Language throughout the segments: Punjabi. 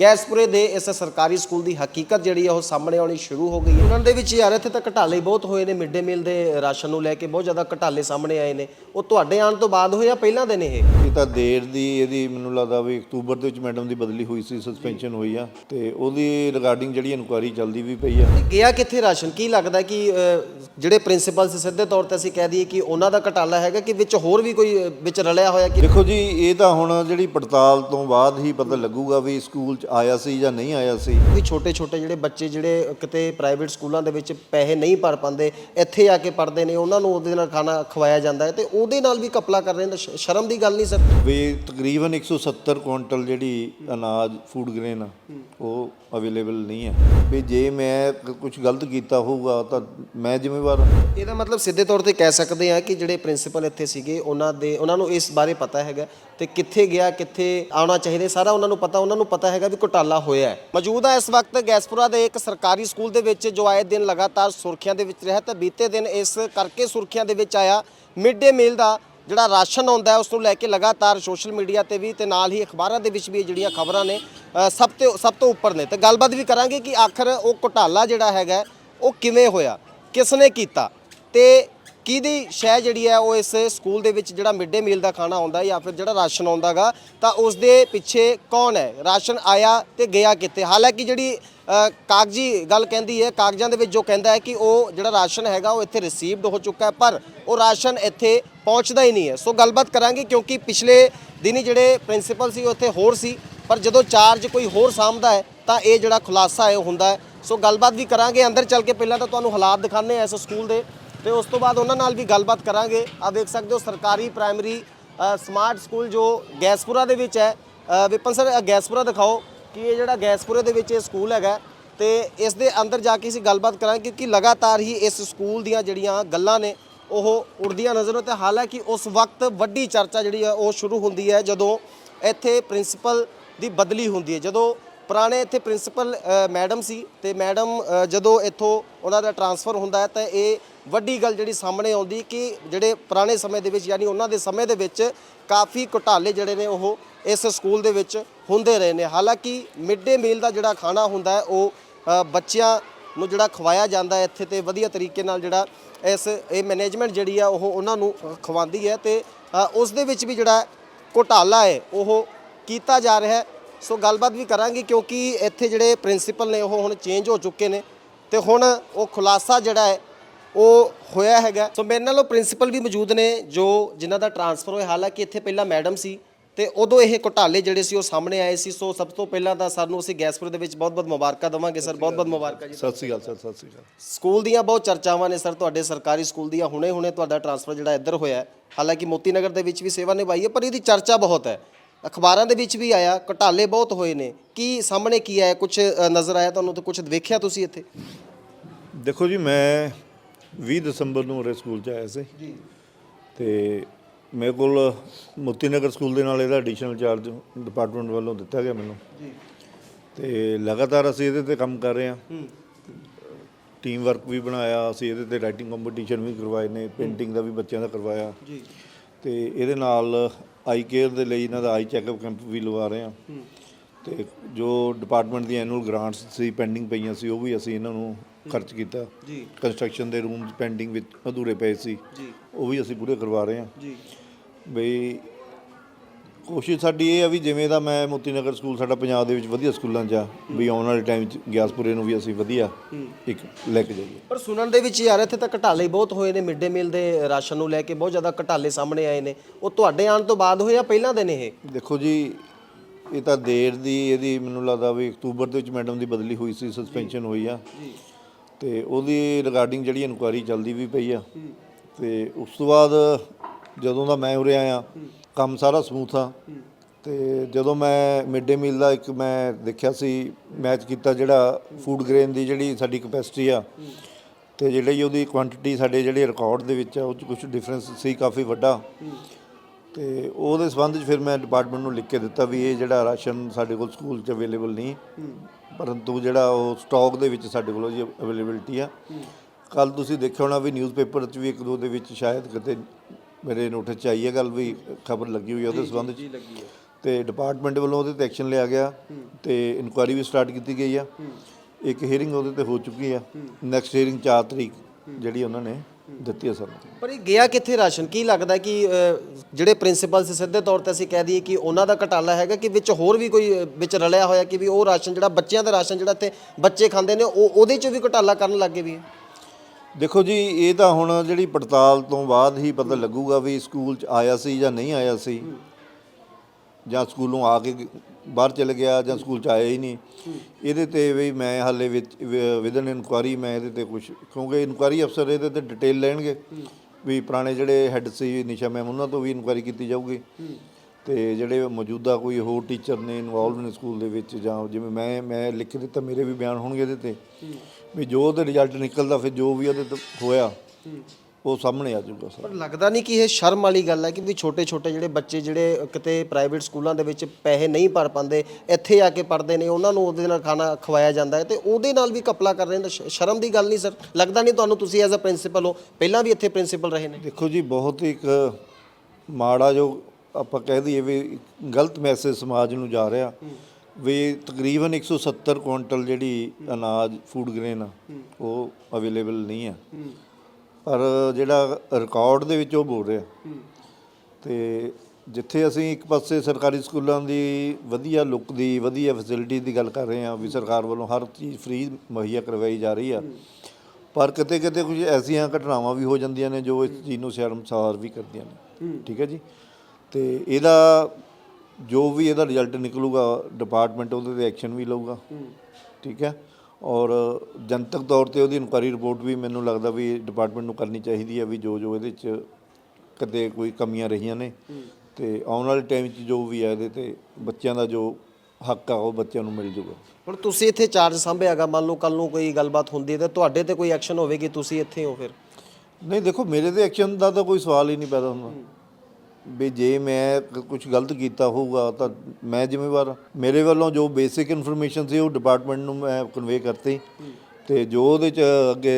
ਗੈਸਪੁਰੇ ਦੇ ਇਸ ਸਰਕਾਰੀ ਸਕੂਲ ਦੀ ਹਕੀਕਤ ਜਿਹੜੀ ਹੈ ਉਹ ਸਾਹਮਣੇ ਆਉਣੀ ਸ਼ੁਰੂ ਹੋ ਗਈ ਹੈ। ਉਹਨਾਂ ਦੇ ਵਿੱਚ ਯਾਰ ਇੱਥੇ ਤਾਂ ਘਟਾਲੇ ਬਹੁਤ ਹੋਏ ਨੇ ਮਿਡ ਮੀਲ ਦੇ ਰਾਸ਼ਨ ਨੂੰ ਲੈ ਕੇ ਬਹੁਤ ਜ਼ਿਆਦਾ ਘਟਾਲੇ ਸਾਹਮਣੇ ਆਏ ਨੇ। ਉਹ ਤੁਹਾਡੇ ਆਉਣ ਤੋਂ ਬਾਅਦ ਜਾਂ ਪਹਿਲਾਂ ਦੇ ਨੇ ਇਹ? ਇਹ ਤਾਂ ਦੇਰ ਦੀ ਇਹਦੀ ਮੈਨੂੰ ਲੱਗਦਾ ਵੀ ਅਕਤੂਬਰ ਦੇ ਵਿੱਚ ਮੈਡਮ ਦੀ ਬਦਲੀ ਹੋਈ ਸੀ ਸਸਪੈਂਸ਼ਨ ਹੋਈ ਆ। ਤੇ ਉਹਦੀ ਰਿਗਾਰਡਿੰਗ ਜਿਹੜੀ ਇਨਕੁਆਇਰੀ ਚੱਲਦੀ ਵੀ ਪਈ ਆ। ਗਿਆ ਕਿੱਥੇ ਰਾਸ਼ਨ? ਕੀ ਲੱਗਦਾ ਕਿ ਅ, ਜਿਹੜੇ ਪ੍ਰਿੰਸੀਪਲ ਸੀ ਸਿੱਧੇ ਤੌਰ ਤੇ ਅਸੀਂ ਕਹਿ ਦਈਏ ਕਿ ਉਹਨਾਂ ਦਾ ਘਟਾਲਾ ਹੈਗਾ ਕਿ ਵਿੱਚ ਹੋਰ ਵੀ ਕੋਈ ਅ, ਵਿੱਚ ਰਲਿਆ ਹੋਇਆ ਕਿ ਦੇਖੋ ਜੀ ਇਹ ਤਾਂ ਹੁਣ ਜਿਹੜੀ ਪੜਤਾਲ ਤੋਂ ਬਾਅਦ ਹੀ ਪਤਾ ਲੱਗੂਗਾ ਵੀ ਸਕੂਲ 'ਚ ਆਇਆ ਸੀ ਜਾਂ ਨਹੀਂ ਆਇਆ ਸੀ? ਵੀ ਛੋਟੇ ਛੋਟੇ ਜਿਹੜੇ ਬੱਚੇ ਜਿਹੜੇ ਕਿਤੇ ਪ੍ਰਾਈਵੇਟ ਸਕੂਲਾਂ ਦੇ ਵਿੱਚ ਪੈਸੇ ਨਹੀਂ ਭਰ ਪਾਉਂਦੇ ਇੱਥੇ ਆ ਕੇ ਪੜ੍ਹਦੇ ਨੇ ਉਹਨਾਂ ਨੂੰ ਉਹਦੇ ਨਾਲ ਖਾਣਾ ਖਵਾਇਆ ਜਾਂਦਾ ਹੈ ਤੇ ਉਹਦੇ ਨਾਲ ਵੀ ਕਪਲਾ ਕਰ ਰਹੇ ਨੇ ਸ਼ਰਮ ਦੀ ਗੱਲ ਨਹੀਂ ਸਰ। ਵੀ ਤਕਰੀਬਨ 170 ਕੁਇੰਟਲ ਜਿਹੜੀ ਅਨਾਜ ਫੂਡ ਗ੍ਰੇਨ ਆ ਉਹ ਅਵੇਲੇਬਲ ਨਹੀਂ ਹੈ। ਵੀ ਜੇ ਮੈਂ ਕੁਝ ਗਲਤ ਕੀਤਾ ਹੋਊਗਾ ਤਾਂ ਮੈਂ ਜ਼ਿੰਮੇਵਾਰ ਹਾਂ। ਇਹਦਾ ਮਤਲਬ ਸਿੱਧੇ ਤੌਰ ਤੇ ਕਹਿ ਸਕਦੇ ਆ ਕਿ ਜਿਹੜੇ ਪ੍ਰਿੰਸੀਪਲ ਇੱਥੇ ਸੀਗੇ ਉਹਨਾਂ ਦੇ ਉਹਨਾਂ ਨੂੰ ਇਸ ਬਾਰੇ ਪਤਾ ਹੈਗਾ। ਤੇ ਕਿੱਥੇ ਗਿਆ, ਕਿੱਥੇ ਆਉਣਾ ਚਾਹੀਦਾ ਸਾਰਾ ਉਹਨਾਂ ਨੂੰ ਪਤਾ, ਉਹਨਾਂ ਨੂੰ ਪਤਾ ਹੈਗਾ ਵੀ ਘੁਟਾਲਾ ਹੋਇਆ ਹੈ। ਮੌਜੂਦ ਹੈ ਇਸ ਵਕਤ ਗੈਸਪੁਰਾ ਦੇ ਇੱਕ ਸਰਕਾਰੀ ਸਕੂਲ ਦੇ ਵਿੱਚ ਜੋ ਆਏ ਦਿਨ ਲਗਾਤਾਰ ਸੁਰਖੀਆਂ ਦੇ ਵਿੱਚ ਰਿਹਾ ਤੇ ਬੀਤੇ ਦਿਨ ਇਸ ਕਰਕੇ ਸੁਰਖੀਆਂ ਦੇ ਵਿੱਚ ਆਇਆ, ਮਿਡ ਡੇ ਮੀਲ ਦਾ ਜਿਹੜਾ ਰਾਸ਼ਨ ਆਉਂਦਾ ਉਸ ਨੂੰ ਲੈ ਕੇ ਲਗਾਤਾਰ ਸੋਸ਼ਲ ਮੀਡੀਆ ਤੇ ਵੀ ਤੇ ਨਾਲ ਹੀ ਅਖਬਾਰਾਂ ਦੇ ਵਿੱਚ ਵੀ ਇਹ ਜਿਹੜੀਆਂ ਖਬਰਾਂ ਨੇ ਸਭ ਤੋਂ ਸਭ ਤੋਂ ਉੱਪਰ ਨੇ। ਤੇ ਗੱਲਬਾਤ ਵੀ ਕਰਾਂਗੇ ਕਿ ਆਖਰ ਉਹ ਘੁਟਾਲਾ ਜਿਹੜਾ ਹੈਗਾ, ਉਹ ਕਿਵੇਂ ਹੋਇਆ, ਕਿਸ ਨੇ ਕੀਤਾ? ਤੇ ਕਿਹਦੀ ਸ਼ਹਿ ਜਿਹੜੀ ਹੈ ਉਹ ਇਸ ਸਕੂਲ ਦੇ ਵਿੱਚ ਜਿਹੜਾ ਮਿਡ ਡੇ ਮੀਲ ਦਾ ਖਾਣਾ ਆਉਂਦਾ ਜਾਂ ਫਿਰ ਜਿਹੜਾ ਰਾਸ਼ਨ ਆਉਂਦਾਗਾ ਤਾਂ ਉਸ ਦੇ ਪਿੱਛੇ ਕੌਣ ਹੈ? ਰਾਸ਼ਨ ਆਇਆ ਤੇ ਗਿਆ ਕਿੱਥੇ? ਹਾਲਾਂਕਿ ਜਿਹੜੀ ਅ, ਕਾਗਜ਼ੀ ਗੱਲ ਕਹਿੰਦੀ ਹੈ ਕਾਗਜ਼ਾਂ ਦੇ ਵਿੱਚ ਜੋ ਕਹਿੰਦਾ ਹੈ ਕਿ ਉਹ ਜਿਹੜਾ ਰਾਸ਼ਨ ਹੈਗਾ ਉਹ ਇੱਥੇ ਰਿਸੀਵਡ ਹੋ ਚੁੱਕਾ ਹੈ ਪਰ ਉਹ ਰਾਸ਼ਨ ਇੱਥੇ ਪਹੁੰਚਦਾ ਹੀ ਨਹੀਂ ਹੈ। ਸੋ ਗੱਲਬਾਤ ਕਰਾਂਗੇ ਕਿਉਂਕਿ ਪਿਛਲੇ ਦਿਨੀ ਜਿਹੜੇ ਪ੍ਰਿੰਸੀਪਲ ਸੀ ਉਹ ਇੱਥੇ ਹੋਰ ਸੀ ਪਰ ਜਦੋਂ ਚਾਰਜ ਕੋਈ ਹੋਰ ਸਾਂਭਦਾ ਹੈ ਤਾਂ ਇਹ ਜਿਹੜਾ ਖੁਲਾਸਾ ਹੈ ਉਹ ਹੁੰਦਾ ਹੈ। ਸੋ ਗੱਲਬਾਤ ਵੀ ਕਰਾਂਗੇ ਅੰਦਰ ਚੱਲ ਕੇ ਪਹਿਲਾਂ ਤਾਂ ਤੁਹਾਨੂੰ ਹਾਲਾਤ ਦਿਖਾਣੇ ਆ ਇਸ ਸਕੂਲ ਦੇ। ਤੇ ਉਸ ਤੋਂ ਬਾਅਦ ਉਹਨਾਂ ਨਾਲ ਵੀ ਗੱਲਬਾਤ ਕਰਾਂਗੇ। ਆ ਦੇਖ ਸਕਦੇ ਹੋ ਸਰਕਾਰੀ ਪ੍ਰਾਇਮਰੀ ਸਮਾਰਟ ਸਕੂਲ ਜੋ ਗੈਸਪੁਰਾ ਦੇ ਵਿੱਚ ਹੈ। ਅ, ਵਿਪਨ ਸਰ ਗੈਸਪੁਰਾ ਦਿਖਾਓ ਕਿ ਇਹ ਜਿਹੜਾ ਗੈਸਪੁਰੇ ਦੇ ਵਿੱਚ ਇਹ ਸਕੂਲ ਹੈਗਾ। ਤੇ ਇਸ ਦੇ ਅੰਦਰ ਜਾ ਕੇ ਅਸੀਂ ਗੱਲਬਾਤ ਕਰਾਂਗੇ ਕਿਉਂਕਿ ਲਗਾਤਾਰ ਹੀ ਇਸ ਸਕੂਲ ਦੀਆਂ ਜਿਹੜੀਆਂ ਗੱਲਾਂ ਨੇ ਉਹ ਉੜਦੀਆਂ ਨਜ਼ਰ ਆਉਂਦੇ ਹਾਲਾਂਕਿ ਉਸ ਵਕਤ ਵੱਡੀ ਚਰਚਾ ਜਿਹੜੀ ਹੈ ਉਹ ਸ਼ੁਰੂ ਹੁੰਦੀ ਹੈ ਜਦੋਂ ਇੱਥੇ ਪ੍ਰਿੰਸੀਪਲ ਦੀ ਬਦਲੀ ਹੁੰਦੀ ਹੈ। ਜਦੋਂ ਪੁਰਾਣੇ ਇੱਥੇ ਪ੍ਰਿੰਸੀਪਲ ਮੈਡਮ ਸੀ ਤੇ ਮੈਡਮ ਜਦੋਂ ਇੱਥੋਂ ਉਹਨਾਂ ਦਾ ਟਰਾਂਸਫਰ ਹੁੰਦਾ ਹੈ ਤਾਂ ਇਹ ਵੱਡੀ ਗੱਲ ਜਿਹੜੀ ਸਾਹਮਣੇ ਆਉਂਦੀ ਕਿ ਜਿਹੜੇ ਪੁਰਾਣੇ ਸਮੇਂ ਦੇ ਵਿੱਚ ਯਾਨੀ ਉਹਨਾਂ ਦੇ ਸਮੇਂ ਦੇ ਵਿੱਚ ਕਾਫੀ ਘੁਟਾਲੇ ਜਿਹੜੇ ਨੇ ਉਹ ਇਸ ਸਕੂਲ ਦੇ ਵਿੱਚ ਹੁੰਦੇ ਰਹੇ ਨੇ। ਹਾਲਾਂਕਿ ਮਿਡ ਡੇ ਮੀਲ ਦਾ ਜਿਹੜਾ ਖਾਣਾ ਹੁੰਦਾ ਹੈ, ਉਹ ਬੱਚਿਆਂ ਨੂੰ ਜਿਹੜਾ ਖਵਾਇਆ ਜਾਂਦਾ ਹੈ ਇੱਥੇ ਤੇ ਵਧੀਆ ਤਰੀਕੇ ਨਾਲ ਜਿਹੜਾ ਇਸ, ਇਹ ਮੈਨੇਜਮੈਂਟ ਜਿਹੜੀ ਆ ਉਹ ਉਹਨਾਂ ਨੂੰ ਖਵਾਉਂਦੀ ਹੈ ਤੇ ਉਸ ਦੇ ਵਿੱਚ ਵੀ ਜਿਹੜਾ ਘੁਟਾਲਾ ਹੈ, ਉਹ ਕੀਤਾ ਜਾ ਰਿਹਾ ਹੈ। ਸੋ ਗੱਲਬਾਤ ਵੀ ਕਰਾਂਗੇ ਕਿਉਂਕਿ ਇੱਥੇ ਜਿਹੜੇ ਪ੍ਰਿੰਸੀਪਲ ਨੇ ਉਹ ਹੁਣ ਚੇਂਜ ਹੋ ਚੁੱਕੇ ਨੇ ਤੇ ਹੁਣ ਉਹ ਖੁਲਾਸਾ ਜਿਹੜਾ ਹੈ ਉਹ ਹੋਇਆ ਹੈਗਾ। ਸੋ ਮੇਰੇ ਨਾਲ ਉਹ ਪ੍ਰਿੰਸੀਪਲ ਵੀ ਮੌਜੂਦ ਨੇ ਜੋ ਜਿਨ੍ਹਾਂ ਦਾ ਟਰਾਂਸਫਰ ਹੋਇਆ। ਹਾਲਾਂਕਿ ਇੱਥੇ ਪਹਿਲਾਂ ਮੈਡਮ ਸੀ ਤੇ ਉਦੋਂ ਇਹ ਘੁਟਾਲੇ ਜਿਹੜੇ ਸੀ ਉਹ ਸਾਹਮਣੇ ਆਏ ਸੀ। ਸੋ ਸਭ ਤੋਂ ਪਹਿਲਾਂ ਤਾਂ ਸਰ ਨੂੰ ਅਸੀਂ ਗੈਸਪੁਰ ਦੇ ਵਿੱਚ ਬਹੁਤ-ਬਹੁਤ ਮੁਬਾਰਕਾਂ ਦਵਾਂਗੇ ਸਰ। ਬਹੁਤ-ਬਹੁਤ ਮੁਬਾਰਕਾਂ ਜੀ। ਸਤਿ ਸ੍ਰੀ ਅਕਾਲ ਸਰ। ਸਤਿ ਸ੍ਰੀ ਅਕਾਲ। ਸਕੂਲ ਦੀਆਂ ਬਹੁਤ ਚਰਚਾਵਾਂ ਨੇ ਸਰ। ਤੁਹਾਡੇ ਸਰਕਾਰੀ ਸਕੂਲ ਦੀਆਂ ਹੁਣੇ-ਹੁਣੇ ਤੁਹਾਡਾ ਟਰਾਂਸਫਰ ਜਿਹੜਾ ਇੱਧਰ ਹੋਇਆ। ਹਾਲਾਂਕਿ ਮੋਤੀ ਨਗਰ ਦੇ ਵਿੱਚ ਵੀ ਸੇਵਾ ਨਿਭਾਈ ਹੈ ਪਰ ਇਹਦੀ ਚਰਚਾ ਬਹੁਤ ਹੈ। ਅਖਬਾਰਾਂ ਦੇ ਵਿੱਚ ਵੀ ਆਇਆ ਘਟਾਲੇ ਬਹੁਤ ਹੋਏ ਨੇ। ਕੀ ਸਾਹਮਣੇ ਕੀ ਆਇਆ? ਕੁਝ ਨਜ਼ਰ ਆਇਆ ਤੁਹਾਨੂੰ ਤੇ ਕੁਝ ਵੇਖਿਆ ਤੁਸੀਂ ਇੱਥੇ? ਦੇਖੋ ਜੀ ਮੈਂ 20 ਦਸੰਬਰ ਨੂੰ ਉਰੇ ਸਕੂਲ 'ਚ ਆਇਆ ਸੀ। ਜੀ। ਤੇ ਮੇਰੇ ਕੋਲ ਮੋਤੀ ਨਗਰ ਸਕੂਲ ਦੇ ਨਾਲ ਇਹਦਾ ਐਡੀਸ਼ਨਲ ਚਾਰਜ ਡਿਪਾਰਟਮੈਂਟ ਵੱਲੋਂ ਦਿੱਤਾ ਗਿਆ ਮੈਨੂੰ। ਜੀ। ਤੇ ਲਗਾਤਾਰ ਅਸੀਂ ਇਹਦੇ ਤੇ ਕੰਮ ਕਰ ਰਹੇ ਹਾਂ। ਹੂੰ। ਟੀਮ ਵਰਕ ਵੀ ਬਣਾਇਆ ਅਸੀਂ ਇਹਦੇ ਤੇ ਰਾਈਟਿੰਗ ਕੰਪੀਟੀਸ਼ਨ ਵੀ ਕਰਵਾਏ ਨੇ ਪੇਂਟਿੰਗ ਦਾ ਵੀ ਬੱਚਿਆਂ ਦਾ ਕਰਵਾਇਆ। ਜੀ। ਤੇ ਇਹਦੇ ਨਾਲ ਆਈ ਕੇਅਰ ਦੇ ਲਈ ਇਹਨਾਂ ਦਾ ਆਈ ਚੈੱਕਅਪ ਕੈਂਪ ਵੀ ਲਵਾ ਰਹੇ ਹਾਂ। ਤੇ ਜੋ ਡਿਪਾਰਟਮੈਂਟ ਦੀ ਐਨੂਅਲ ਗ੍ਰਾਂਟਸ ਸੀ ਪੈਂਡਿੰਗ ਪਈਆਂ ਸੀ ਉਹ ਵੀ ਅਸੀਂ ਇਹਨਾਂ ਨੂੰ ਖਰਚ ਕੀਤਾ। ਜੀ। ਕੰਸਟਰਕਸ਼ਨ ਦੇ ਰੂਮਸ ਪੈਂਡਿੰਗ ਵਿੱਚ ਅਧੂਰੇ ਪਏ ਸੀ। ਜੀ। ਉਹ ਵੀ ਅਸੀਂ ਪੂਰੇ ਕਰਵਾ ਰਹੇ ਹਾਂ। ਜੀ। ਬਈ ਕੋਸ਼ਿਸ਼ ਸਾਡੀ ਇਹ ਆ ਵੀ ਜਿਵੇਂ ਦਾ ਮੈਂ ਮੋਤੀ ਨਗਰ ਸਕੂਲ ਸਾਡਾ ਪੰਜਾਬ ਦੇ ਵਿੱਚ ਵਧੀਆ ਸਕੂਲਾਂ 'ਚ ਆ ਵੀ ਆਉਣ ਵਾਲੇ ਟਾਈਮ 'ਚ ਗਿਆਸਪੁਰੇ ਨੂੰ ਵੀ ਅਸੀਂ ਵਧੀਆ ਇੱਕ ਲੈ ਕੇ ਜਾਈਏ। ਪਰ ਸੁਣਨ ਦੇ ਵਿੱਚ ਯਾਰ ਇੱਥੇ ਤਾਂ ਘਟਾਲੇ ਬਹੁਤ ਹੋਏ ਨੇ ਮਿਡ ਮੀਲ ਦੇ ਰਾਸ਼ਨ ਨੂੰ ਲੈ ਕੇ ਬਹੁਤ ਜ਼ਿਆਦਾ ਘਟਾਲੇ ਸਾਹਮਣੇ ਆਏ ਨੇ। ਉਹ ਤੁਹਾਡੇ ਆਉਣ ਤੋਂ ਬਾਅਦ ਹੋਏ ਪਹਿਲਾਂ ਦੇ ਨੇ ਇਹ? ਦੇਖੋ ਜੀ ਇਹ ਤਾਂ ਦੇਰ ਦੀ ਇਹਦੀ ਮੈਨੂੰ ਲੱਗਦਾ ਵੀ ਅਕਤੂਬਰ ਦੇ ਵਿੱਚ ਮੈਡਮ ਦੀ ਬਦਲੀ ਹੋਈ ਸੀ ਸਸਪੈਂਸ਼ਨ ਹੋਈ ਆ। ਜੀ। ਤੇ ਉਹਦੀ ਰਿਗਾਰਡਿੰਗ ਜਿਹੜੀ ਇਨਕੁਆਇਰੀ ਚੱਲਦੀ ਵੀ ਪਈ ਆ। ਤੇ ਉਸ ਤੋਂ ਬਾਅਦ ਜਦੋਂ ਦਾ ਮੈਂ ਉਰੇ ਆਇਆ ਕੰਮ ਸਾਰਾ ਸਮੂਥ ਆ। ਤੇ ਜਦੋਂ ਮੈਂ ਮਿਡ ਡੇ ਮੀਲ ਦਾ ਇੱਕ ਮੈਂ ਦੇਖਿਆ ਸੀ ਮੈਚ ਕੀਤਾ ਜਿਹੜਾ ਫੂਡ ਗ੍ਰੇਨ ਦੀ ਜਿਹੜੀ ਸਾਡੀ ਕਪੈਸਿਟੀ ਆ। ਤੇ ਜਿਹੜੀ ਉਹਦੀ ਕੁਆਂਟੀਟੀ ਸਾਡੇ ਜਿਹੜੇ ਰਿਕਾਰਡ ਦੇ ਵਿੱਚ ਆ, ਉਹ ਚ ਕੁਝ ਡਿਫਰੈਂਸ ਸੀ, ਕਾਫੀ ਵੱਡਾ। ਤੇ ਉਹਦੇ ਸੰਬੰਧ 'ਚ ਫਿਰ ਮੈਂ ਡਿਪਾਰਟਮੈਂਟ ਨੂੰ ਲਿਖ ਕੇ ਦਿੱਤਾ ਵੀ ਇਹ ਜਿਹੜਾ ਰਾਸ਼ਨ ਸਾਡੇ ਕੋਲ ਸਕੂਲ 'ਚ ਅਵੇਲੇਬਲ ਨਹੀਂ। ਪਰੰਤੂ ਜਿਹੜਾ ਉਹ ਸਟਾਕ ਦੇ ਵਿੱਚ ਸਾਡੇ ਕੋਲ ਜੀ ਅਵੇਲੇਬਿਲਟੀ ਆ। ਕੱਲ ਤੁਸੀਂ ਦੇਖਿਆ ਹੋਣਾ ਵੀ ਨਿਊਜ਼ਪੇਪਰ 'ਚ ਵੀ ਇੱਕ ਦੋ ਦੇ ਵਿੱਚ ਸ਼ਾਇਦ ਕਿਤੇ ਮੇਰੇ ਨੋਟਿਸ 'ਚ ਆਈ ਹੈ ਗੱਲ ਵੀ ਖਬਰ ਲੱਗੀ ਹੋਈ ਹੈ ਉਹਦੇ ਸੰਬੰਧ 'ਚ। ਤੇ ਡਿਪਾਰਟਮੈਂਟ ਵੱਲੋਂ ਉਹਦੇ ਤੇ ਐਕਸ਼ਨ ਲਿਆ ਗਿਆ ਤੇ ਇਨਕੁਆਇਰੀ ਵੀ ਸਟਾਰਟ ਕੀਤੀ ਗਈ ਆ। ਇੱਕ ਹੀਅਰਿੰਗ ਉਹਦੇ ਤੇ ਹੋ ਚੁੱਕੀ ਆ। ਨੈਕਸਟ ਹੀਅਰਿੰਗ 4 ਤਰੀਕ ਜਿਹੜੀ ਉਹਨਾਂ ਨੇ ਦਿੱਤੀ ਆ ਸਾਨੂੰ। ਪਰ ਇਹ ਗਿਆ ਕਿੱਥੇ ਰਾਸ਼ਨ? ਕੀ ਲੱਗਦਾ ਕਿ ਜਿਹੜੇ ਪ੍ਰਿੰਸੀਪਲ ਸੀ ਸਿੱਧੇ ਤੌਰ ਤੇ ਅਸੀਂ ਕਹਿ ਦਈਏ ਕਿ ਉਹਨਾਂ ਦਾ ਘਟਾਲਾ ਹੈਗਾ ਕਿ ਵਿੱਚ ਹੋਰ ਵੀ ਕੋਈ ਵਿੱਚ ਰਲਿਆ ਹੋਇਆ ਕਿ ਵੀ ਉਹ ਰਾਸ਼ਨ ਜਿਹੜਾ ਬੱਚਿਆਂ ਦਾ ਰਾਸ਼ਨ ਜਿਹੜਾ ਤੇ ਬੱਚੇ ਖਾਂਦੇ ਨੇ ਉਹ ਉਹਦੇ ਚ ਵੀ ਘਟਾਲਾ ਕਰਨ ਲੱਗੇ ਵੀ? ਹੈ ਦੇਖੋ ਜੀ, ਇਹ ਤਾਂ ਹੁਣ ਜਿਹੜੀ ਪੜਤਾਲ ਤੋਂ ਬਾਅਦ ਹੀ ਪਤਾ ਲੱਗੂਗਾ ਵੀ ਸਕੂਲ ਚ ਆਇਆ ਸੀ ਜਾਂ ਨਹੀਂ ਆਇਆ ਸੀ। ਜਾਂ ਸਕੂਲੋਂ ਆ ਕੇ ਬਾਹਰ ਚਲ ਗਿਆ ਜਾਂ ਸਕੂਲ ਚ ਆਇਆ ਹੀ ਨਹੀਂ। ਇਹਦੇ ਤੇ ਵੀ ਮੈਂ ਹਾਲੇ ਵਿੱਚ ਵਿਦਨ ਇਨਕੁਆਰੀ ਮੈਂ ਇਹਦੇ ਤੇ ਕੁਝ ਕਿਉਂਕਿ ਇਨਕੁਆਰੀ ਅਫਸਰ ਇਹਦੇ ਤੇ ਡਿਟੇਲ ਲੈਣਗੇ ਵੀ ਪੁਰਾਣੇ ਜਿਹੜੇ ਹੈੱਡ ਸੀ, ਨਿਸ਼ਾ ਮੈਮ ਉਹਨਾਂ ਤੋਂ ਵੀ ਇਨਕੁਆਰੀ ਕੀਤੀ ਜਾਊਗੀ। ਤੇ ਜਿਹੜੇ ਮੌਜੂਦਾ ਕੋਈ ਹੋਰ ਟੀਚਰ ਨੇ ਇਨਵੋਲਵ ਨੇ ਸਕੂਲ ਦੇ ਵਿੱਚ ਜਾਂ ਜਿਵੇਂ ਮੈਂ ਮੈਂ ਲਿਖ ਦਿੱਤਾ ਮੇਰੇ ਵੀ ਬਿਆਨ ਹੋਣਗੇ ਇਹਦੇ ਤੇ। ਵੀ ਜੋ ਉਹਦੇ ਰਿਜ਼ਲਟ ਨਿਕਲਦਾ ਫਿਰ ਜੋ ਵੀ ਉਹਦੇ ਤੋਂ ਹੋਇਆ ਉਹ ਸਾਹਮਣੇ ਆ ਜਾਊਗਾ ਸਰ। ਪਰ ਲੱਗਦਾ ਨਹੀਂ ਕਿ ਇਹ ਸ਼ਰਮ ਵਾਲੀ ਗੱਲ ਹੈ ਕਿ ਵੀ ਛੋਟੇ ਛੋਟੇ ਜਿਹੜੇ ਬੱਚੇ ਜਿਹੜੇ ਕਿਤੇ ਪ੍ਰਾਈਵੇਟ ਸਕੂਲਾਂ ਦੇ ਵਿੱਚ ਪੈਸੇ ਨਹੀਂ ਭਰ ਪਾਉਂਦੇ ਇੱਥੇ ਆ ਕੇ ਪੜ੍ਹਦੇ ਨੇ ਉਹਨਾਂ ਨੂੰ ਉਹਦੇ ਨਾਲ ਖਾਣਾ ਖਵਾਇਆ ਜਾਂਦਾ ਹੈ ਤੇ ਉਹਦੇ ਨਾਲ ਵੀ ਕਪਲਾ ਕਰ ਰਹੇ ਨੇ। ਸ਼- ਸ਼ਰਮ ਦੀ ਗੱਲ ਨਹੀਂ ਸਰ। ਲੱਗਦਾ ਨਹੀਂ ਤੁਹਾਨੂੰ ਤੁਸੀਂ ਐਜ਼ ਅ ਪ੍ਰਿੰਸੀਪਲ ਹੋ। ਪਹਿਲਾਂ ਵੀ ਇੱਥੇ ਪ੍ਰਿੰਸੀਪਲ ਰਹੇ ਨੇ। ਦੇਖੋ ਜੀ ਬਹੁਤ ਹੀ ਇੱਕ ਮਾੜਾ ਜੋ ਆਪਾਂ ਕਹਿ ਦਈਏ ਵੀ ਗਲਤ ਮੈਸੇਜ ਸਮਾਜ ਨੂੰ ਜਾ ਰਿਹਾ ਵੀ ਤਕਰੀਬਨ 170 ਕੁਇੰਟਲ ਜਿਹੜੀ ਅਨਾਜ ਫੂਡ ਗ੍ਰੇਨ ਆ ਉਹ ਅਵੇਲੇਬਲ ਨਹੀਂ ਆ। ਪਰ ਜਿਹੜਾ ਰਿਕਾਰਡ ਦੇ ਵਿੱਚ ਉਹ ਬੋਲ ਰਿਹਾ। ਤੇ ਜਿੱਥੇ ਅਸੀਂ ਇੱਕ ਪਾਸੇ ਸਰਕਾਰੀ ਸਕੂਲਾਂ ਦੀ ਵਧੀਆ ਲੁੱਕ ਦੀ ਵਧੀਆ ਫੈਸਿਲਿਟੀ ਦੀ ਗੱਲ ਕਰ ਰਹੇ ਹਾਂ ਵੀ ਸਰਕਾਰ ਵੱਲੋਂ ਹਰ ਚੀਜ਼ ਫ੍ਰੀ ਮੁਹੱਈਆ ਕਰਵਾਈ ਜਾ ਰਹੀ ਆ। ਪਰ ਕਿਤੇ ਕਿਤੇ ਕੁਝ ਐਸੀਆਂ ਘਟਨਾਵਾਂ ਵੀ ਹੋ ਜਾਂਦੀਆਂ ਨੇ ਜੋ ਇਸ ਚੀਜ਼ ਨੂੰ ਸ਼ਰਮਸਾਰ ਵੀ ਕਰਦੀਆਂ ਨੇ। ਠੀਕ ਹੈ ਜੀ? ਤੇ ਇਹਦਾ ਜੋ ਵੀ ਇਹਦਾ ਰਿਜ਼ਲਟ ਨਿਕਲੂਗਾ ਡਿਪਾਰਟਮੈਂਟ ਉਹਦੇ ਤੇ ਐਕਸ਼ਨ ਵੀ ਲਊਗਾ। ਠੀਕ ਹੈ? ਔਰ ਜਨਤਕ ਤੌਰ ਤੇ ਉਹਦੀ ਇਨਕੁਆਇਰੀ ਰਿਪੋਰਟ ਵੀ ਮੈਨੂੰ ਲੱਗਦਾ ਵੀ ਡਿਪਾਰਟਮੈਂਟ ਨੂੰ ਕਰਨੀ ਚਾਹੀਦੀ ਹੈ ਵੀ ਜੋ ਜੋ ਇਹਦੇ 'ਚ ਕਦੇ ਕੋਈ ਕਮੀਆਂ ਰਹੀਆਂ ਨੇ। ਤੇ ਆਉਣ ਵਾਲੇ ਟਾਈਮ 'ਚ ਜੋ ਵੀ ਹੈ ਇਹਦੇ ਤੇ ਬੱਚਿਆਂ ਦਾ ਜੋ ਹੱਕ ਆ ਉਹ ਬੱਚਿਆਂ ਨੂੰ ਮਿਲ ਜੂਗਾ। ਹੁਣ ਤੁਸੀਂ ਇੱਥੇ ਚਾਰਜ ਸੰਭਿਆਗਾ ਮੰਨ ਲਓ ਕੱਲ ਨੂੰ ਕੋਈ ਗੱਲਬਾਤ ਹੁੰਦੀ ਹੈ ਤੇ ਤੁਹਾਡੇ ਤੇ ਕੋਈ ਐਕਸ਼ਨ ਹੋਵੇਗੀ ਤੁਸੀਂ ਇੱਥੇ ਹੋ ਫਿਰ? ਨਹੀਂ ਦੇਖੋ ਮੇਰੇ ਤੇ ਐਕਸ਼ਨ ਦਾ ਤਾਂ ਕੋਈ ਸਵਾਲ ਹੀ ਨਹੀਂ ਪੈਦਾ ਹੁੰਦਾ। ਵੀ ਜੇ ਮੈਂ ਕੁਝ ਗਲਤ ਕੀਤਾ ਹੋਊਗਾ ਤਾਂ ਮੈਂ ਜ਼ਿੰਮੇਵਾਰ। ਮੇਰੇ ਵੱਲੋਂ ਜੋ ਬੇਸਿਕ ਇਨਫੋਰਮੇਸ਼ਨ ਸੀ ਉਹ ਡਿਪਾਰਟਮੈਂਟ ਨੂੰ ਮੈਂ ਕਨਵੇ ਕਰਤੀ। ਤੇ ਜੋ ਉਹਦੇ ਚ ਅੱਗੇ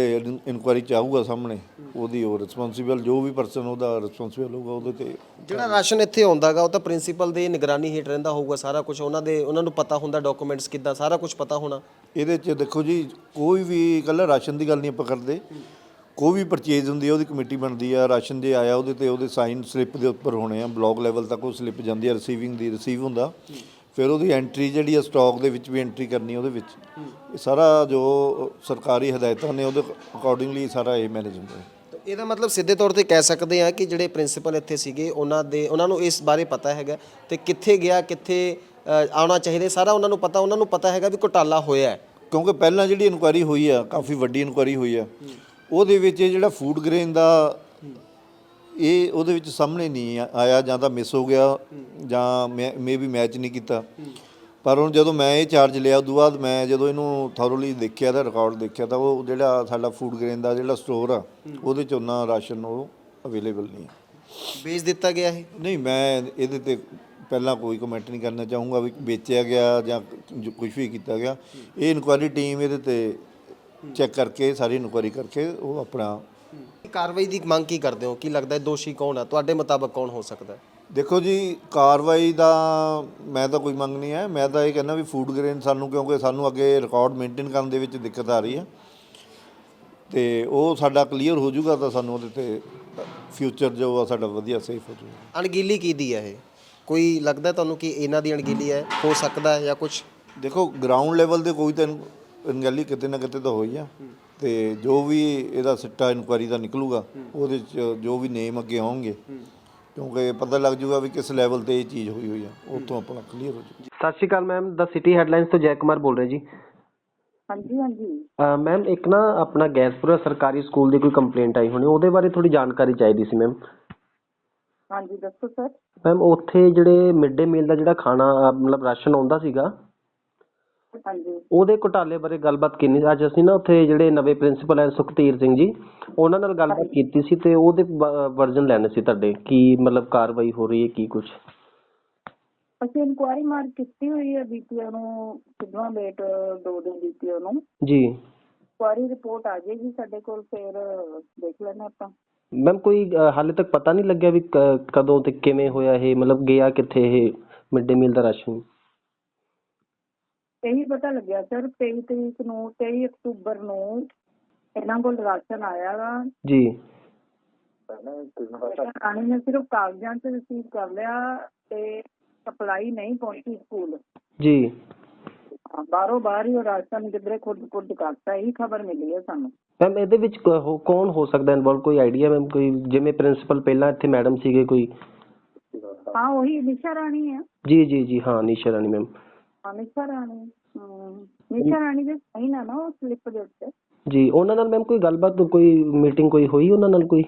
ਇਨਕੁਆਇਰੀ ਚ ਆਊਗਾ ਸਾਹਮਣੇ ਉਹਦੀ ਉਹ ਰਿਸਪੌਂਸਿਬਲ ਜੋ ਵੀ ਪਰਸਨ ਉਹਦਾ ਰਿਸਪੌਂਸਿਬਲ ਹੋਊਗਾ ਉਹਦੇ ਤੇ ਜਿਹੜਾ ਰਾਸ਼ਨ ਇੱਥੇ ਆਉਂਦਾਗਾ ਉਹ ਤਾਂ ਪ੍ਰਿੰਸੀਪਲ ਦੀ ਨਿਗਰਾਨੀ ਹੇਠ ਰਹਿੰਦਾ ਹੋਊਗਾ ਸਾਰਾ ਕੁਝ ਉਹਨਾਂ ਦੇ ਉਹਨਾਂ ਨੂੰ ਪਤਾ ਹੁੰਦਾ ਡਾਕੂਮੈਂਟਸ ਕਿੱਦਾਂ ਸਾਰਾ ਕੁਝ ਪਤਾ ਹੋਣਾ। ਇਹਦੇ ਚ ਦੇਖੋ ਜੀ ਕੋਈ ਵੀ ਇਕੱਲਾ ਰਾਸ਼ਨ ਦੀ ਗੱਲ ਨਹੀਂ ਆਪਾਂ ਕਰਦੇ। ਕੋਈ ਵੀ ਪਰਚੇਜ਼ ਹੁੰਦੀ ਹੈ ਉਹਦੀ ਕਮੇਟੀ ਬਣਦੀ ਆ ਰਾਸ਼ਨ ਜੇ ਆਇਆ ਉਹਦੇ ਤੇ ਉਹਦੇ ਸਾਈਨ ਸਲਿੱਪ ਦੇ ਉੱਪਰ ਹੋਣੇ ਆ ਬਲਾਕ ਲੈਵਲ ਤੱਕ ਉਹ ਸਲਿੱਪ ਜਾਂਦੀ ਆ ਰਿਸੀਵਿੰਗ ਦੀ ਰਿਸੀਵ ਹੁੰਦਾ। ਫਿਰ ਉਹਦੀ ਐਂਟਰੀ ਜਿਹੜੀ ਆ ਸਟਾਕ ਦੇ ਵਿੱਚ ਵੀ ਐਂਟਰੀ ਕਰਨੀ ਉਹਦੇ ਵਿੱਚ। ਇਹ ਸਾਰਾ ਜੋ ਸਰਕਾਰੀ ਹਦਾਇਤਾਂ ਨੇ ਉਹਦੇ ਅਕੋਰਡਿੰਗਲੀ ਸਾਰਾ ਇਹ ਮੈਨੇਜ ਹੁੰਦਾ ਹੈ। ਇਹਦਾ ਮਤਲਬ ਸਿੱਧੇ ਤੌਰ ਤੇ ਕਹਿ ਸਕਦੇ ਆ ਕਿ ਜਿਹੜੇ ਪ੍ਰਿੰਸੀਪਲ ਇੱਥੇ ਸੀਗੇ ਉਹਨਾਂ ਦੇ ਉਹਨਾਂ ਨੂੰ ਇਸ ਬਾਰੇ ਪਤਾ ਹੈਗਾ ਤੇ ਕਿੱਥੇ ਗਿਆ ਕਿੱਥੇ ਆਉਣਾ ਚਾਹੀਦਾ ਸਾਰਾ ਉਹਨਾਂ ਨੂੰ ਪਤਾ ਉਹਨਾਂ ਨੂੰ ਪਤਾ ਹੈਗਾ ਵੀ ਘੁਟਾਲਾ ਹੋਇਆ ਕਿਉਂਕਿ ਪਹਿਲਾਂ ਜਿਹੜੀ ਇਨਕੁਆਇਰੀ ਹੋਈ ਆ ਕਾਫੀ ਵੱਡੀ ਇਨਕੁਆਇਰੀ ਹੋਈ ਆ। ਉਹਦੇ ਵਿੱਚ ਇਹ ਜਿਹੜਾ ਫੂਡ ਗ੍ਰੇਨ ਦਾ ਇਹ ਉਹਦੇ ਵਿੱਚ ਸਾਹਮਣੇ ਨਹੀਂ ਆਇਆ ਜਾਂ ਤਾਂ ਮਿਸ ਹੋ ਗਿਆ ਜਾਂ ਮੇ ਵੀ ਮੈਚ ਨਹੀਂ ਕੀਤਾ। ਪਰ ਹੁਣ ਜਦੋਂ ਮੈਂ ਇਹ ਚਾਰਜ ਲਿਆ ਉਦੋਂ ਬਾਅਦ ਮੈਂ ਜਦੋਂ ਇਹਨੂੰ ਥੋਰਲੀ ਦੇਖਿਆ ਤਾਂ ਰਿਕਾਰਡ ਦੇਖਿਆ ਤਾਂ ਉਹ ਜਿਹੜਾ ਸਾਡਾ ਫੂਡ ਗ੍ਰੇਨ ਦਾ ਜਿਹੜਾ ਸਟੋਰ ਆ ਉਹਦੇ ਚ ਉਹਨਾਂ ਰਾਸ਼ਨ ਉਹ ਅਵੇਲੇਬਲ ਨਹੀਂ ਹੈ ਵੇਚ ਦਿੱਤਾ ਗਿਆ ਇਹ? ਨਹੀਂ ਮੈਂ ਇਹਦੇ ਤੇ ਪਹਿਲਾਂ ਕੋਈ ਕਮੈਂਟ ਨਹੀਂ ਕਰਨਾ ਚਾਹੂੰਗਾ ਵੀ ਵੇਚਿਆ ਗਿਆ ਜਾਂ ਕੁਝ ਵੀ ਕੀਤਾ ਗਿਆ। ਇਹ ਇਨਕੁਆਇਰੀ ਟੀਮ ਇਹਦੇ ਤੇ ਚੈੱਕ ਕਰਕੇ ਸਾਰੀ ਇਨਕੁਆਇਰੀ ਕਰਕੇ ਉਹ ਆਪਣਾ ਕਾਰਵਾਈ ਦੀ ਮੰਗ ਕੀ ਕਰਦੇ ਹੋ? ਕੀ ਲੱਗਦਾ ਹੈ ਦੋਸ਼ੀ ਕੌਣ ਹੈ ਤੁਹਾਡੇ ਮੁਤਾਬਕ ਕੌਣ ਹੋ ਸਕਦਾ ਹੈ? ਦੇਖੋ ਜੀ ਕਾਰਵਾਈ ਦਾ ਮੈਂ ਤਾਂ ਕੋਈ ਮੰਗ ਨਹੀਂ ਹੈ। ਮੈਂ ਤਾਂ ਇਹ ਕਹਿੰਦਾ ਵੀ ਫੂਡ ਗ੍ਰੇਨ ਸਾਨੂੰ ਕਿਉਂਕਿ ਸਾਨੂੰ ਅੱਗੇ ਰਿਕਾਰਡ ਮੇਨਟੇਨ ਕਰਨ ਦੇ ਵਿੱਚ ਦਿੱਕਤ ਆ ਰਹੀ ਹੈ। ਤੇ ਉਹ ਸਾਡਾ ਕਲੀਅਰ ਹੋ ਜਾਊਗਾ ਤਾਂ ਸਾਨੂੰ ਉਹਦੇ ਤੇ ਫਿਊਚਰ ਜੋ ਆ ਸਾਡਾ ਵਧੀਆ ਸੇਫ ਹੋ ਜਾਊਗਾ। ਅਣਗਿੱਲੀ ਕੀ ਦੀ ਹੈ ਇਹ? ਕੋਈ ਲੱਗਦਾ ਤੁਹਾਨੂੰ ਕਿ ਇਹਨਾਂ ਦੀ ਅਣਗਿੱਲੀ ਹੈ? ਹੋ ਸਕਦਾ ਹੈ ਜਾਂ ਕੁਝ ਦੇਖੋ ਗਰਾਊਂਡ ਲੈਵਲ ਤੇ ਕੋਈ ਤਾਂ ਅਣਗਹਿਲੀ ਕਿਤੇ ਨਾ ਕਿਤੇ ਤਾਂ ਹੋਈ ਆ। ਤੇ ਜੋ ਵੀ ਇਹਦਾ ਸਿੱਟਾ ਇਨਕੁਆਇਰੀ ਦਾ ਨਿਕਲੂਗਾ ਉਹਦੇ ਚ ਜੋ ਵੀ ਨੇਮ ਅੱਗੇ ਆਉਣਗੇ ਕਿਉਂਕਿ ਪਤਾ ਲੱਗ ਜਾਊਗਾ ਵੀ ਕਿਸ ਲੈਵਲ ਤੇ ਇਹ ਚੀਜ਼ ਹੋਈ ਹੋਈ ਆ। ਉੱਥੋਂ ਆਪਣਾ ਕਲੀਅਰ ਹੋ ਜਾਊਗਾ ਸਤਿ ਸ਼੍ਰੀ ਅਕਾਲ ਮੈਮ ਦਾ ਸਿਟੀ ਹੈਡਲਾਈਨਸ ਤੋਂ ਜੈ ਕੁਮਾਰ ਬੋਲ ਰਹੇ ਜੀ। ਹਾਂਜੀ ਹਾਂਜੀ। ਮੈਮ ਇੱਕ ਨਾ ਆਪਣਾ ਗੈਸਪੁਰਾ ਸਰਕਾਰੀ ਸਕੂਲ ਦੀ ਕੋਈ ਕੰਪਲੇਂਟ ਆਈ ਹੋਣੀ ਉਹਦੇ ਬਾਰੇ ਥੋੜੀ ਜਾਣਕਾਰੀ ਚਾਹੀਦੀ ਸੀ ਮੈਮ ਹਾਂਜੀ ਦੱਸੋ ਸਰ ਮੈਮ ਉੱਥੇ ਜਿਹੜੇ ਮਿਡ ਡੇ ਮੀਲ ਦਾ ਜਿਹੜਾ ਖਾਣਾ ਮਤਲਬ ਰਾਸ਼ਨ ਆਉਂਦਾ ਸੀਗਾ ਹਾਂਜੀ। ਉਹਦੇ ਘੁਟਾਲੇ ਬਾਰੇ ਗੱਲਬਾਤ ਕਿੰਨੀ ਅੱਜ ਅਸੀਂ ਨਾ ਉੱਥੇ ਜਿਹੜੇ ਨਵੇਂ ਪ੍ਰਿੰਸੀਪਲ ਹੈ ਸੁਖਤੀਰ ਸਿੰਘ ਜੀ ਉਹਨਾਂ ਨਾਲ ਗੱਲਬਾਤ ਕੀਤੀ ਸੀ ਤੇ ਉਹਦੇ ਵਰਜਨ ਲੈਣੇ ਸੀ ਤੁਹਾਡੇ ਕੀ ਮਤਲਬ ਕਾਰਵਾਈ ਹੋ ਰਹੀ ਹੈ ਕੀ ਕੁਝ ਅਸੀਂ ਇਨਕੁਆਇਰੀ ਮਾਰ ਕੀਤੀ ਹੋਈ ਹੈ ਬੀਪੀਓ ਨੂੰ ਸਿੱਧਵਾਂ ਲੇਟ ਦੋ ਦਿਨ ਬੀਪੀਓ ਨੂੰ। ਜੀ। ਇਨਕੁਆਇਰੀ ਰਿਪੋਰਟ ਆ ਜਾਏਗੀ ਸਾਡੇ ਕੋਲ ਫਿਰ ਦੇਖ ਲੈਣਾ ਆਪਾਂ। ਮੈਮ ਕੋਈ ਹਾਲੇ ਤੱਕ ਪਤਾ ਨਹੀਂ ਲੱਗਿਆ ਵੀ ਕਦੋਂ ਤੇ ਕਿਵੇਂ ਹੋਇਆ ਇਹ ਮਤਲਬ ਗਿਆ ਕਿੱਥੇ ਇਹ ਮਿਡ ਡੇ ਮੀਲ ਦਾ ਰਾਸ਼ਨ? ਇਹੀ ਪਤਾ ਲੱਗਿਆ ਸਰ 23 ਤਰੀਕ ਨੂੰ 23 ਅਕਤੂਬਰ ਨੂੰ ਇਹਨਾਂ ਕੋਲ ਰਾਸ਼ਨ ਆਇਆ ਵਾ। ਜੀ। ਰਾਣੀ ਨੇ ਸਿਰਫ ਕਾਗਜ਼ਾਂ 'ਚ ਰਿਸੀਵ ਕਰ ਲਿਆ ਤੇ ਸਪਲਾਈ ਨਹੀਂ ਪਹੁੰਚੀ ਸਕੂਲ ਜੀ। ਬਾਹਰੋਂ ਬਾਹਰ ਹੀ ਉਹ ਰਾਸ਼ਨ ਕਿਧਰੇ ਖੁਦ ਖੁਦ ਕਰਤਾ ਇਹੀ ਖਬਰ ਮਿਲੀ ਹੈ ਸਾਨੂੰ। ਮੈਮ ਇਹਦੇ ਵਿੱਚ ਕ- ਹੋ- ਕੌਣ ਹੋ ਸਕਦਾ ਇਨਵੋਲਵ ਕੋਈ ਆਈਡੀਆ ਮੈਮ ਕੋਈ ਜਿਵੇਂ ਪ੍ਰਿੰਸੀਪਲ ਪਹਿਲਾਂ ਇੱਥੇ ਮੈਡਮ ਸੀਗੇ ਕੋਈ? ਹਾਂ ਉਹੀ ਨਿਸ਼ਾ ਰਾਣੀ ਹੈ। ਜੀ ਜੀ ਜੀ ਹਾਂ ਨਿਸ਼ਾ ਰਾਣੀ ਮੈਮ ਹਾਂ ਨਿਸ਼ਾ ਰਾਣੀ ਹਮ, ਨਿਸ਼ਾ ਰਾਣੀ ਦੇ ਸਹੀ ਨਾ ਨਾ ਉਹ ਸਲਿੱਪ ਦੇ ਉੱਤੇ। ਜੀ ਉਹਨਾਂ ਨਾਲ ਮੈਮ ਕੋਈ ਗੱਲਬਾਤ ਕੋਈ ਮੀਟਿੰਗ ਕੋਈ ਹੋਈ ਉਹਨਾਂ ਨਾਲ ਕੋਈ?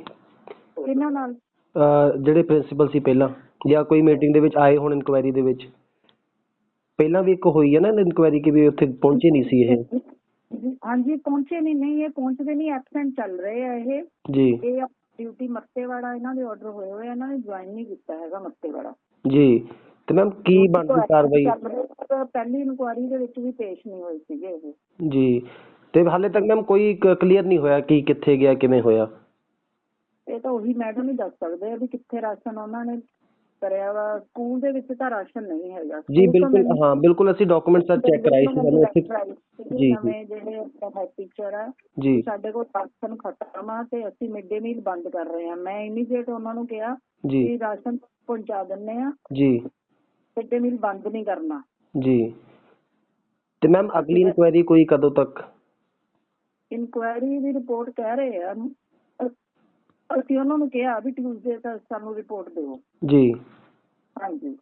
ਇਹਨਾਂ ਨਾਲ? ਅਹ ਜਿਹੜੇ ਪ੍ਰਿੰਸੀਪਲ ਸੀ ਪਹਿਲਾਂ ਜਾਂ ਕੋਈ ਮੀਟਿੰਗ ਦੇ ਵਿੱਚ ਆਏ ਹੋਣ ਇਨਕੁਆਇਰੀ ਦੇ ਵਿੱਚ? ਪਹਿਲਾਂ ਵੀ ਇੱਕ ਹੋਈ ਹੈ ਨਾ ਇਨਕੁਆਇਰੀ ਕਿ ਵੀ ਉੱਥੇ ਪਹੁੰਚੇ ਨਹੀਂ ਸੀ ਇਹ। ਹਾਂਜੀ ਪਹੁੰਚੇ ਨਹੀਂ ਨਹੀਂ ਇਹ ਪਹੁੰਚਦੇ ਨਹੀਂ ਐਬਸੈਂਟ ਚੱਲ ਰਹੇ ਆ ਇਹ। ਜੀ। ਇਹ ਡਿਊਟੀ ਮੱਤੇਵਾੜਾ ਇਹਨਾਂ ਦੇ ਆਰਡਰ ਹੋਏ ਹੋਏ ਆ, ਇਹਨਾਂ ਨੇ ਜੁਆਇਨ ਨਹੀਂ ਕੀਤਾ ਹੈਗਾ ਮੱਤੇਵਾੜਾ ਜੀ। ਤੇ ਮੈਮ ਕੀ ਬਣਦੀ ਕਾਰਵਾਈ? ਪਹਿਲੀ ਇਨਕੁਆਇਰੀ ਦੇ ਵਿੱਚ ਵੀ ਪੇਸ਼ ਨਹੀਂ ਹੋਏ ਸੀਗੇ ਇਹ। ਜੀ। ਤੇ ਹਾਲੇ ਤੱਕ ਮੈਮ ਕੋਈ ਕਲੀਅਰ ਨਹੀਂ ਹੋਇਆ ਕਿ ਕਿੱਥੇ ਗਿਆ ਕਿਵੇਂ ਹੋਇਆ? ਇਹ ਤਾਂ ਉਹੀ ਮੈਡਮ ਹੀ ਦੱਸ ਸਕਦੇ ਆ ਵੀ ਕਿੱਥੇ ਰਾਸ਼ਨ ਉਹਨਾਂ ਨੇ ਕਰਿਆ ਵਾ। ਸਕੂਲ ਦੇ ਵਿੱਚ ਤਾਂ ਰਾਸ਼ਨ ਨਹੀਂ ਹੈਗਾ। ਜੀ ਬਿਲਕੁਲ ਮੈਨੂੰ- ਹਾਂ ਬਿਲਕੁਲ ਅਸੀਂ ਡਾਕੂਮੈਂਟਸ ਅੱਜ ਚੈੱਕ ਕਰਾਏ ਸੀ ਸਾਨੂੰ ਇੱਥੇ ਜੀ। ਨਵੇਂ ਜਿਹੜੇ ਹੈਡ ਟੀਚਰ ਆ ਸਾਡੇ ਕੋਲ ਰਾਸ਼ਨ ਖਤਮ ਆ ਤੇ ਅਸੀਂ ਮਿਡ ਡੇ ਮੀਲ ਬੰਦ ਕਰ ਰਹੇ ਆ। ਮੈਂ ਇਮੀਡੀਏਟ ਉਹਨਾਂ ਨੂੰ ਕਿਹਾ ਕਿ ਰਾਸ਼ਨ ਪਹੁੰਚਾ ਦਿੰਨੇ ਆ। ਜੀ। ਡੇ ਮੀਲ ਬੰਦ ਨਹੀਂ ਕਰਨਾ। ਜੀ। ਤੇ ਮੈਮ ਅਗਲੀ ਇਨਕੁਆਇਰੀ ਕੋਈ ਕਦੋਂ ਤੱਕ? ਇਨਕੁਆਇਰੀ ਦੀ ਰਿਪੋਰਟ ਕਹਿ ਰਹੇ ਆ ਅ- ਅਸੀਂ ਉਹਨਾਂ ਨੂੰ ਕਿਹਾ ਵੀ ਟਿਊਜ਼ਡੇ ਤੱਕ ਸਾਨੂੰ ਰਿਪੋਰਟ ਦਿਓ। ਜੀ। ਹਾਂਜੀ।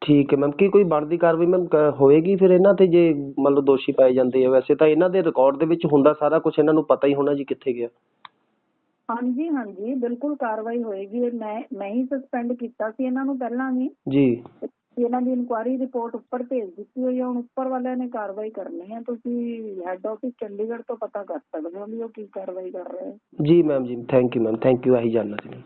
ਠੀਕ ਹੈ ਮੈਮ। ਕੀ ਕੋਈ ਬਣਦੀ ਕਾਰਵਾਈ ਮੈਮ ਹੋਏਗੀ ਫਿਰ ਇਹਨਾਂ ਤੇ ਜੇ ਮੰਨ ਲਓ ਦੋਸ਼ੀ ਪਾਏ ਜਾਂਦੇ ਆ? ਵੈਸੇ ਤਾਂ ਇਹਨਾਂ ਦੇ ਰਿਕਾਰਡ ਦੇ ਵਿੱਚ ਹੁੰਦਾ ਸਾਰਾ ਕੁਝ ਇਹਨਾਂ ਨੂੰ ਪਤਾ ਹੀ ਹੋਣਾ ਜੀ ਕਿੱਥੇ ਗਿਆ। ਹਾਂਜੀ ਹਾਂਜੀ। ਬਿਲਕੁਲ ਕਾਰਵਾਈ ਹੋਏਗੀ। ਇਹ ਮੈਂ ਮੈਂ ਹੀ ਸਸਪੈਂਡ ਕੀਤਾ ਸੀ ਇਹਨਾਂ ਨੂੰ ਪਹਿਲਾਂ ਵੀ। ਜੀ। ਇਹਨਾਂ ਦੀ ਇਨਕੁਆਇਰੀ ਰਿਪੋਰਟ ਉੱਪਰ ਭੇਜ ਦਿੱਤੀ ਹੋਈ ਹੈ ਹੁਣ ਉੱਪਰ ਵਾਲਿਆਂ ਨੇ ਕਾਰਵਾਈ ਕਰਨੀ ਹੈ ਤੁਸੀਂ ਹੈੱਡ ਆਫਿਸ ਚੰਡੀਗੜ੍ਹ ਤੋਂ ਪਤਾ ਕਰ ਸਕਦੇ ਹੋ ਵੀ ਉਹ ਕੀ ਕਾਰਵਾਈ ਕਰ ਰਹੇ ਹੈ ਜੀ ਮੈਮ ਜੀ thank you ma'am thank you ਆਹੀ ਜਾਣਨਾ ਸੀ।